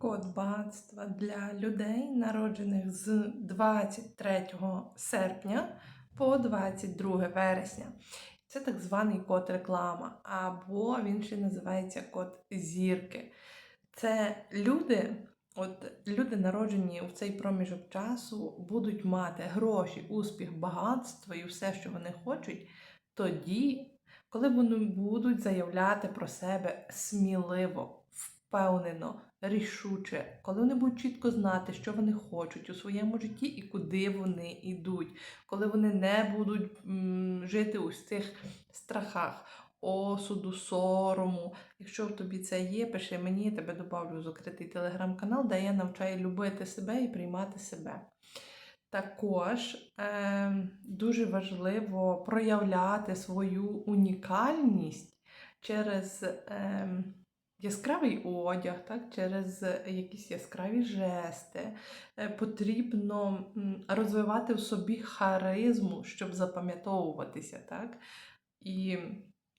Код багатства для людей, народжених з 23 серпня по 22 вересня. Це так званий код реклама, або він ще називається код зірки. Це люди, от люди, народжені в цей проміжок часу, будуть мати гроші, успіх, багатство і все, що вони хочуть, тоді, коли вони будуть заявляти про себе сміливо, впевнено, рішуче, коли вони будуть чітко знати, що вони хочуть у своєму житті і куди вони йдуть, коли вони не будуть м, жити у цих страхах. Осуду, сорому. Якщо в тобі це є, пиши мені, я тебе добавлю в закритий телеграм-канал, де я навчаю любити себе і приймати себе. Також е, дуже важливо проявляти свою унікальність через е, яскравий одяг, так, через якісь яскраві жести. Е, потрібно розвивати в собі харизму, щоб запам'ятовуватися. Так? І,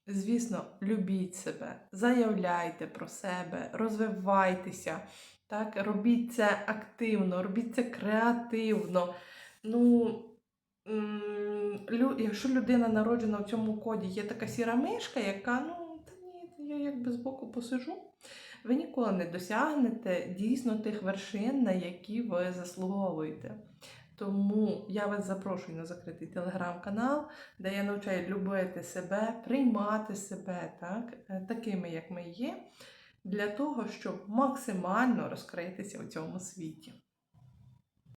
звісно, любіть себе, заявляйте про себе, розвивайтеся. Так, робіть це активно, робіть це креативно. Ну, якщо людина народжена в цьому коді, є така сіра мишка, яка, ну, я якби збоку посижу, ви ніколи не досягнете дійсно тих вершин, на які ви заслуговуєте. Тому я вас запрошую на закритий телеграм-канал, де я навчаю любити себе, приймати себе так, е, такими, як ми є, для того, щоб максимально розкритися у цьому світі.